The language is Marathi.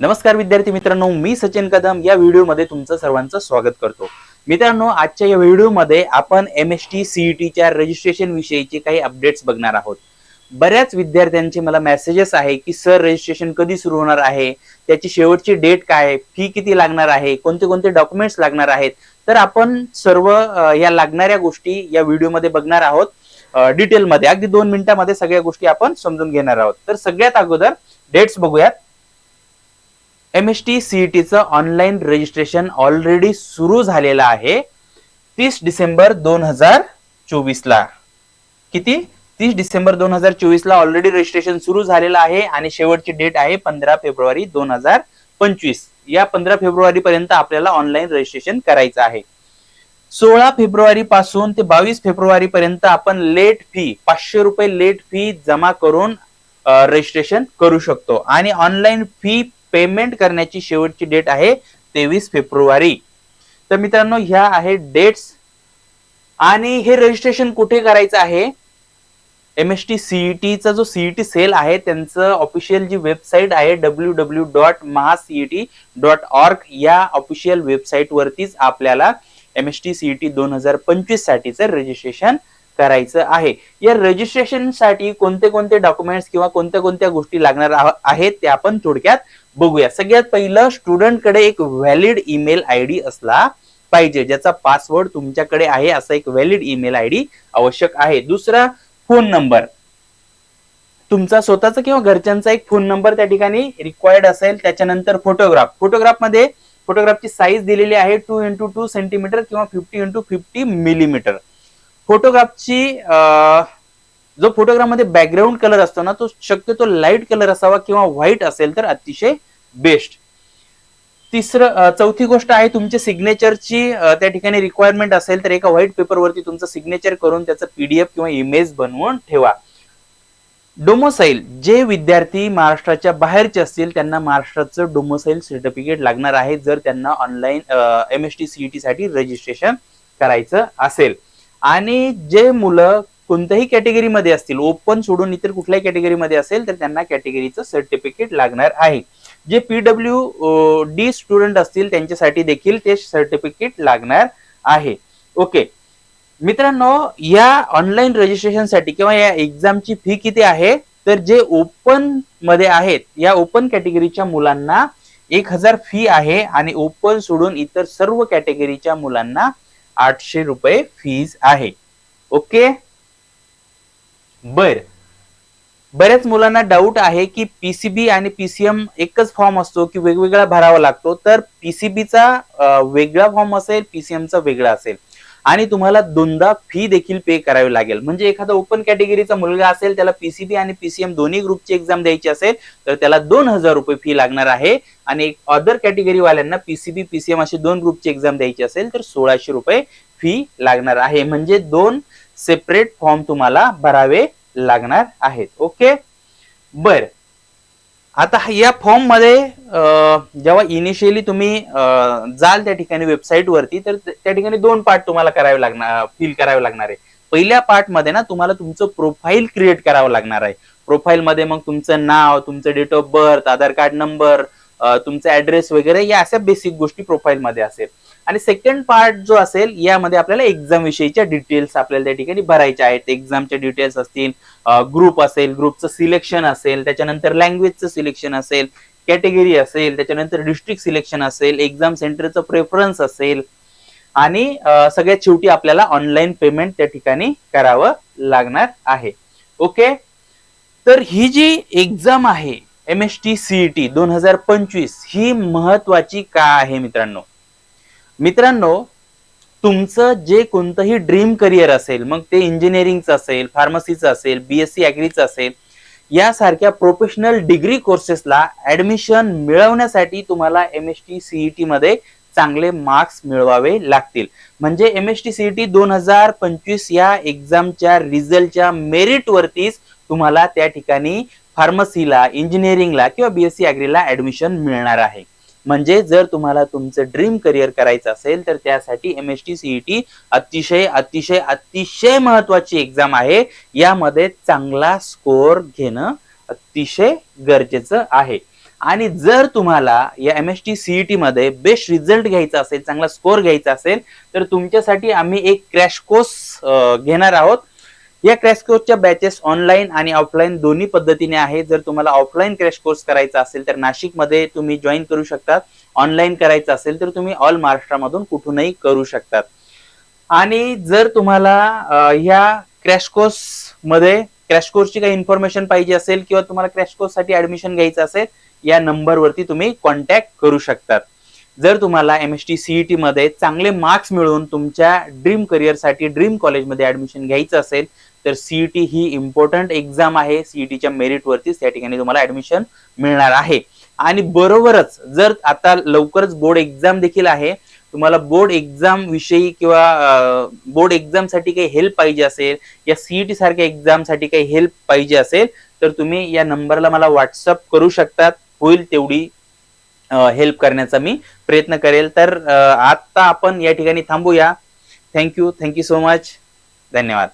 नमस्कार विद्यार्थी मित्रांनो मी सचिन कदम या व्हिडिओमध्ये तुमचं सर्वांचं स्वागत करतो. मित्रांनो आजच्या या व्हिडिओमध्ये आपण एम एस टी सीईटीच्या रजिस्ट्रेशन विषयीचे काही अपडेट्स बघणार आहोत. बऱ्याच विद्यार्थ्यांचे मला मेसेजेस आहे की सर रजिस्ट्रेशन कधी सुरू होणार आहे? त्याची शेवटची डेट काय आहे? फी किती लागणार आहे? कोणते कोणते डॉक्युमेंट्स लागणार आहेत? तर आपण सर्व या लागणाऱ्या गोष्टी या व्हिडिओमध्ये बघणार आहोत. डिटेलमध्ये अगदी दोन मिनिटांमध्ये सगळ्या गोष्टी आपण समजून घेणार आहोत. तर सगळ्यात अगोदर डेट्स बघूयात. एम एस टी सीईटीचं ऑनलाईन रजिस्ट्रेशन ऑलरेडी सुरू झालेलं आहे. तीस डिसेंबर दोन हजार चोवीसला. किती? तीस डिसेंबर दोन हजार चोवीसला ऑलरेडी रजिस्ट्रेशन सुरू झालेलं आहे आणि शेवटची डेट आहे पंधरा फेब्रुवारी दोन हजार पंचवीस. या पंधरा फेब्रुवारी पर्यंत आपल्याला ऑनलाईन रजिस्ट्रेशन करायचं आहे. सोळा फेब्रुवारी पासून ते बावीस फेब्रुवारी पर्यंत आपण लेट फी पाचशे रुपये लेट फी जमा करून रजिस्ट्रेशन करू शकतो. आणि ऑनलाईन फी पेमेंट करण्याची शेवटची डेट आहे तेवीस फेब्रुवारी. तर मित्रांनो ह्या आहेत डेट्स. आणि हे रजिस्ट्रेशन कुठे करायचं आहे? एम एस टी सीईटीचा जो सीईटी सेल आहे त्यांचं ऑफिशियल जी वेबसाईट आहे W W dot MahaCET dot org या ऑफिशियल वेबसाईट वरतीच आपल्याला एम एस टी सीईटी दोन हजार पंचवीस साठीचं रजिस्ट्रेशन करायचं आहे. या रजिस्ट्रेशनसाठी कोणते कोणते डॉक्युमेंट्स किंवा कोणत्या कोणत्या गोष्टी लागणार आहेत ते आपण थोडक्यात बघूया. सगळ्यात पहिलं स्टुडंटकडे एक व्हॅलिड ईमेल आय डी असला पाहिजे ज्याचा पासवर्ड तुमच्याकडे आहे असा एक व्हॅलिड ईमेल आय डी आवश्यक आहे. दुसरा फोन नंबर तुमचा स्वतःचा किंवा घरच्यांचा एक फोन नंबर त्या ठिकाणी रिक्वायर्ड असेल त्याच्यानंतर फोटोग्राफ फोटोग्राफमध्ये फोटोग्राफची साईज दिलेली आहे टू इंटू टू सेंटीमीटर किंवा फिफ्टी इंटू फिफ्टी मिलीमीटर फोटोग्राफची जो फोटोग्राफमध्ये बॅकग्राऊंड कलर असतो ना तो शक्यतो लाइट कलर असावा किंवा व्हाईट असेल तर अतिशय बेस्ट तिसरं चौथी गोष्ट आहे तुमच्या सिग्नेचरची त्या ठिकाणी रिक्वायरमेंट असेल तर एका व्हाईट पेपरवरती तुमचं सिग्नेचर करून त्याचं पीडीएफ किंवा इमेज बनवून ठेवा. डोमोसाईल जे विद्यार्थी महाराष्ट्राच्या बाहेरचे असतील त्यांना महाराष्ट्राचं डोमोसाईल सर्टिफिकेट लागणार आहे जर त्यांना online M S T CET साठी रजिस्ट्रेशन करायचं असेल. आणि जे मुलं कोणत्याही कॅटेगरीमध्ये असतील ओपन सोडून इतर कुठल्याही कॅटेगरीमध्ये असेल तर त्यांना कॅटेगरीचं सर्टिफिकेट लागणार आहे. जे पीडब्ल्यू डी स्टुडंट असतील त्यांच्यासाठी देखील ते सर्टिफिकेट लागणार आहे. ओके मित्रांनो या ऑनलाईन रजिस्ट्रेशनसाठी किंवा या एक्झामची फी किती आहे? तर जे ओपनमध्ये आहेत या ओपन कॅटेगरीच्या मुलांना एक हजार फी आहे आणि ओपन सोडून इतर सर्व कॅटेगरीच्या मुलांना आठशे रुपये फीज आहे. ओके बर. बऱ्याच मुलांना डाऊट आहे की पीसीबी आणि पीसीएम एकच फॉर्म असतो की वेगवेगळा भरावा लागतो. तर पीसीबीचा वेगळा फॉर्म असेल पीसीएमचा वेगळा असेल. आणि तुम्हाला दोनदा फी देखील पे करावी लागेल. म्हणजे एखादा ओपन कॅटेगरीचा मुलगा असेल त्याला पीसीबी आणि पीसीएम दोन्ही ग्रुपची एक्झाम द्यायची असेल तर त्याला दोन हजार रुपये फी लागणार आहे. आणि अदर कॅटेगरीवाल्यांना पीसीबी पीसीएम अशी दोन ग्रुपची एक्झाम द्यायची असेल तर सोळाशे रुपये फी लागणार आहे. म्हणजे दोन सेपरेट फॉर्म तुम्हाला भरावे लागणार आहेत. ओके बर. आता या फॉर्ममध्ये जेव्हा इनिशियली तुम्ही जाल त्या ठिकाणी वेबसाईट वरती तर त्या ठिकाणी दोन पार्ट तुम्हाला करावे लागणार फिल करावे लागणार आहे. पहिल्या पार्टमध्ये ना तुम्हाला तुमचं प्रोफाईल क्रिएट करावं लागणार आहे. प्रोफाईल मध्ये मग तुमचं नाव तुमचं date of birth Aadhaar card number तुमचा ऍड्रेस वगैरे या अशा बेसिक गोष्टी प्रोफाईल मध्ये असेल. आणि सेकंड पार्ट जो असेल यामध्ये आपल्याला एक्झाम विषयीच्या डिटेल्स आपल्याला त्या ठिकाणी भरायच्या आहेत. एक्झामचे डिटेल्स असतील ग्रुप असेल ग्रुपचं सिलेक्शन असेल त्याच्यानंतर लँग्वेजचं सिलेक्शन असेल कॅटेगरी असेल त्याच्यानंतर डिस्ट्रिक्ट सिलेक्शन असेल एक्झाम सेंटरचं प्रेफरन्स असेल आणि सगळ्यात शेवटी आपल्याला ऑनलाईन पेमेंट त्या ठिकाणी करावं लागणार आहे. ओके? तर ही जी एक्झाम आहे एम एस टी सीईटी दोन हजार पंचवीस ही महत्वाची का आहे मित्रांनो? मित्रांनो तुमचं जे कोणतंही ड्रीम करिअर असेल मग ते इंजिनिअरिंगचं असेल फार्मसीचं असेल बीएससी अॅग्रीचं असेल यासारख्या प्रोफेशनल डिग्री कोर्सेसला ऍडमिशन मिळवण्यासाठी तुम्हाला एम एस टी सीईटी मध्ये चांगले मार्क्स मिळवावे लागतील. म्हणजे एम एस टी सीईटी दोन हजार पंचवीस या एक्झामच्या रिझल्टच्या मेरिटवरतीच तुम्हाला त्या ठिकाणी फार्मसीला इंजिनिअरिंगला किंवा बीएससी अॅग्रीला ऍडमिशन मिळणार आहे. म्हणजे जर तुम्हाला तुमचं ड्रीम करिअर करायचं असेल तर त्यासाठी एम एस टी सीईटी अतिशय अतिशय अतिशय महत्वाची एक्झाम आहे. यामध्ये चांगला स्कोअर घेणं अतिशय गरजेचं आहे. आणि जर तुम्हाला या एम एस टी सीईटी मध्ये बेस्ट रिझल्ट घ्यायचा असेल चांगला स्कोअर घ्यायचा असेल तर तुमच्यासाठी आम्ही एक क्रॅश कोर्स घेणार आहोत. या क्रॅश कोर्सच्या बॅचेस ऑनलाईन आणि ऑफलाईन दोन्ही पद्धतीने आहे जर तुम्हाला ऑफलाईन क्रॅश कोर्स करायचा असेल तर नाशिकमध्ये तुम्ही जॉईन करू शकतात. ऑनलाईन करायचं असेल तर तुम्ही ऑल महाराष्ट्रामधून कुठूनही करू शकतात. आणि जर तुम्हाला ह्या क्रॅश कोर्समध्ये क्रॅश कोर्सची काही इन्फॉर्मेशन पाहिजे असेल किंवा तुम्हाला क्रॅश कोर्ससाठी ऍडमिशन घ्यायचं असेल या नंबरवरती तुम्ही कॉन्टॅक्ट करू शकतात. जर तुम्हाला एम एस टी सीईटी मध्ये चांगले मार्क्स मिळवून तुमच्या ड्रीम करिअरसाठी ड्रीम कॉलेजमध्ये ऍडमिशन घ्यायचं असेल तर सीईटी ही इम्पॉर्टंट एक्झाम आहे. सीईटीच्या मेरिटवरतीच त्या ठिकाणी तुम्हाला ऍडमिशन मिळणार आहे. आणि बरोबरच जर आता लवकरच बोर्ड एक्झाम देखील आहे तुम्हाला बोर्ड एक्झाम विषयी किंवा बोर्ड एक्झामसाठी काही हेल्प पाहिजे असेल या सीईटी सारख्या एक्झामसाठी काही हेल्प पाहिजे असेल तर तुम्ही या नंबरला मला व्हॉट्सअप करू शकतात. होईल तेवढी हेल्प करण्याचा मी प्रयत्न करेल. तर आत्ता आपण या ठिकाणी थांबूया. थँक्यू थँक्यू सो मच धन्यवाद.